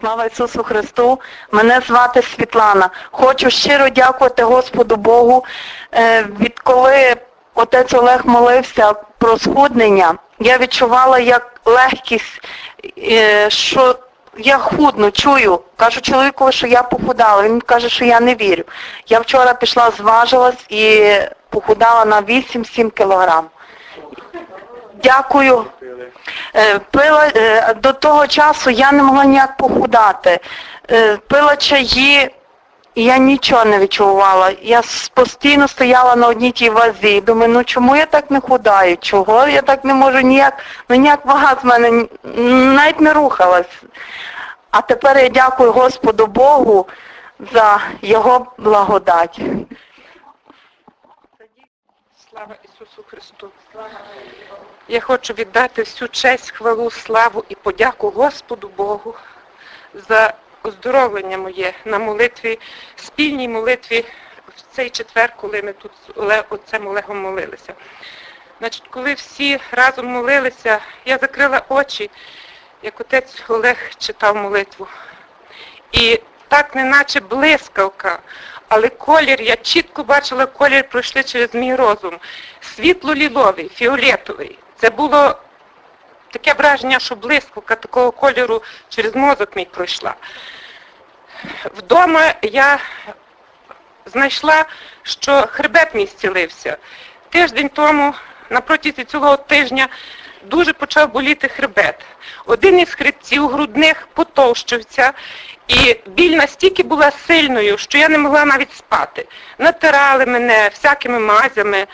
Слава Ісусу Христу! Мене звати Світлана. Хочу щиро дякувати Господу Богу. Е, Відколи отець Олег молився про схуднення, я відчувала як легкість, е, що я худну, чую. Кажу чоловікові, що я похудала. Він каже, що я не вірю. Я вчора пішла, зважилась і похудала на 8-7 кілограм. Дякую. Е, Пила е, до того часу я не могла ніяк похудати. Е, Пила чаї, і я нічого не відчувала. Я постійно стояла на одній тій вазі. Думаю, ну чому я так не худаю? Чого я так не можу ніяк, ну ніяк вага з мене навіть не рухалась. А тепер я дякую Господу Богу за Його благодать. Слава Ісусу Христу! Я хочу віддати всю честь, хвалу, славу і подяку Господу Богу за оздоровлення моє на молитві, спільній молитві в цей четвер, коли ми тут з отцем Олегом молилися. Значить, коли всі разом молилися, я закрила очі, як отець Олег читав молитву. І так неначе блискавка, але колір, я чітко бачила колір, пройшли через мій розум. Світло-ліловий, фіолетовий. Це було таке враження, що блискавка такого кольору через мозок мій пройшла. Вдома я знайшла, що хребет мій зцілився. Тиждень тому, на протязі цього тижня, дуже почав боліти хребет. Один із хребців грудних потовщився, і біль настільки була сильною, що я не могла навіть спати. Натирали мене всякими мазями.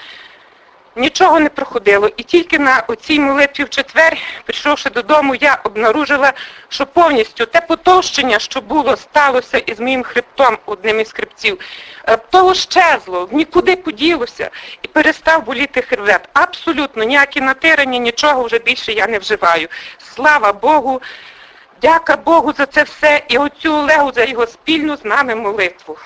Нічого не проходило. І тільки на оцій молитві в четвер, прийшовши додому, я обнаружила, що повністю те потовщення, що було, сталося із моїм хребтом, одним із хребців, е, того щезло, нікуди поділося і перестав боліти хребет. Абсолютно ніякі натирання, нічого вже більше я не вживаю. Слава Богу, дяка Богу за це все і оцю Олегу за його спільну з нами молитву.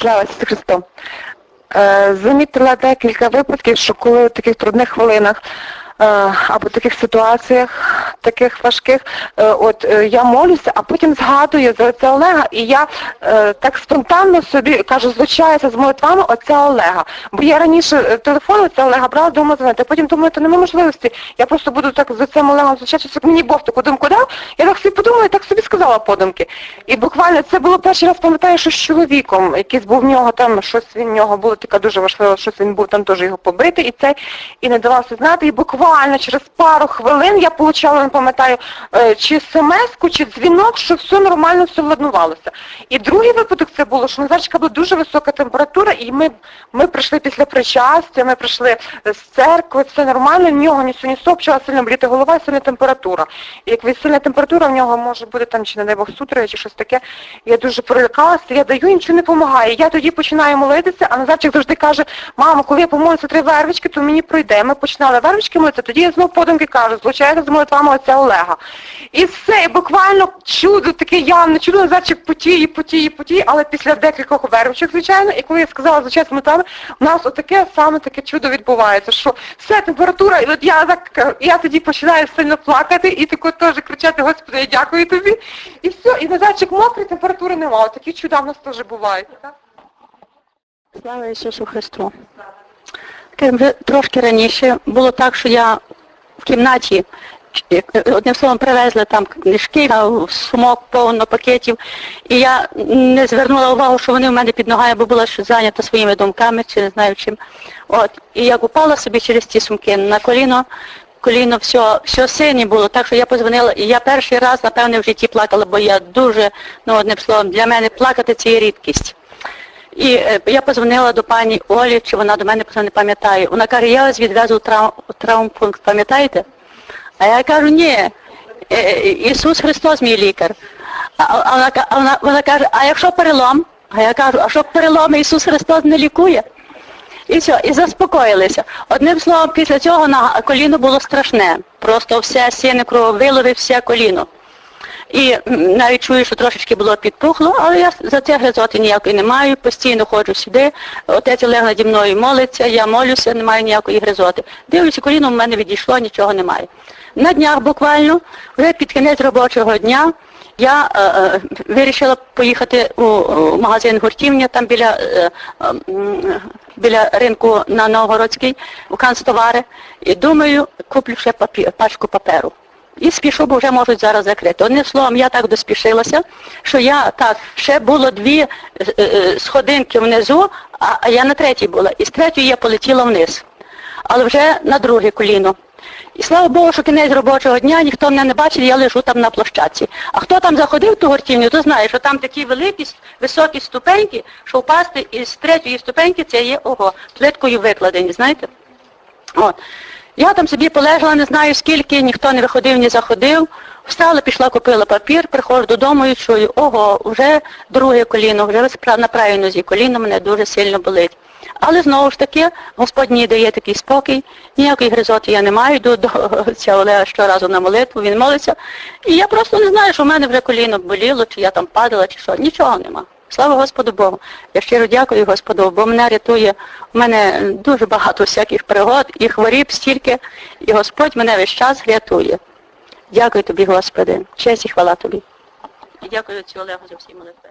Слава Ісусу Христу! Е, Замітила декілька випадків, що коли в таких трудних хвилинах або таких ситуаціях, таких важких, е, от е, я молюся, а потім згадую за отця Олега, і я е, так спонтанно собі кажу, звучаюся з молитвами отця Олега. Бо я раніше е, телефон отця Олега брала, думала дзвонити, а потім думаю, то немає можливості. Я просто буду так з отцем Олегом звучатися, щоб мені Бог таку думку дав. Я так собі подумала, і так собі сказала подумки. І буквально це було перший раз, пам'ятаю, що з чоловіком, якийсь був в нього там, щось він в нього було така дуже важливо, щось він був там теж його побитий, і це, і не давався знати. І буквально через пару хвилин я получала, не пам'ятаю, е, чи смс-ку, чи дзвінок, що все нормально, все владнувалося. І другий випадок це було, що Назарчика була дуже висока температура, і ми, ми прийшли після причастя, ми прийшли з церкви, все нормально, в нього ні ні соп, почала сильно боліти голова, сильна температура. І як сильна температура, в нього може бути там, чи не дай Бог, сутри, чи щось таке. Я дуже перелякалася, я даю, нічого не допомагає. Я тоді починаю молитися, а Назарчик завжди каже, мамо, коли я помолюся три вервички, то мені пройде. Ми починали вервички молитися, тоді я знов подумки кажу, злучається з молитвами отця Олега. І все, і буквально чудо таке явне, чудо Назарчик потіє, потіє, потіє, але після декількох вервичок, звичайно, і коли я сказала злучається з молитвами, у нас отаке саме таке чудо відбувається, що все, температура, і от я так, я тоді починаю сильно плакати і тако теж кричати, Господи, я дякую тобі. І все, і Назарчик мокрий, температури немає. Такі чуда в нас теж бувають. Слава Ісусу Христу. Трошки раніше було так, що я в кімнаті, е, одним словом, привезли там книжки, сумок повно пакетів, і я не звернула увагу, що вони в мене під ногами, бо була ще зайнята своїми думками, чи не знаю чим. От. І я упала собі через ті сумки на коліно, коліно все, все сині було, так що я позвонила, і я перший раз, напевне, в житті плакала, бо я дуже, ну одним словом, для мене плакати це є рідкість. І е, я позвонила до пані Олі, чи вона до мене не пам'ятає. Вона каже, я вас відвезу в трав- травмпункт, пам'ятаєте? А я кажу, ні, е, е, Ісус Христос мій лікар. А, вона, а вона, вона каже, а якщо перелом? А я кажу, а що переломи Ісус Христос не лікує? І все, і заспокоїлися. Одним словом, після цього на коліно було страшне. Просто все сіне крововилови, все коліно. І навіть чую, що трошечки було підпухло, але я за це гризоти ніякої не маю, постійно ходжу сюди. Отець Олег наді мною молиться, я молюся, не маю ніякої гризоти. Дивлюся, коліно в мене відійшло, нічого немає. На днях буквально, вже під кінець робочого дня, я е, е, вирішила поїхати у, у магазин гуртівня, там біля, е, е, біля ринку на Новгородський, у канцтовари, і думаю, куплю ще папі, пачку паперу. І спішу, бо вже можуть зараз закрити. Одним словом, я так доспішилася, що я так, ще було дві е, е, сходинки внизу, а, а я на третій була. І з третьої я полетіла вниз. Але вже на друге коліно. І слава Богу, що кінець робочого дня, ніхто мене не бачив, я лежу там на площадці. А хто там заходив в ту гуртівню, то знає, що там такі великі, високі ступеньки, що впасти із третьої ступеньки це є ого, плиткою викладені, знаєте? От. Я там собі полежала, не знаю скільки, ніхто не виходив, ні заходив. Встала, пішла, купила папір, приходжу додому і чую, ого, вже друге коліно, вже на правій нозі коліно мене дуже сильно болить. Але знову ж таки, Господь мені дає такий спокій, ніякої гризоти я не маю, йду до цього Олега щоразу на молитву, він молиться. І я просто не знаю, що в мене вже коліно боліло, чи я там падала, чи що. Нічого нема. Слава Господу Богу. Я щиро дякую Господу, бо мене рятує. У мене дуже багато всяких пригод і хворіб стільки, і Господь мене весь час рятує. Дякую тобі, Господи. Честь і хвала тобі. І дякую цю Олегу за всі молитви.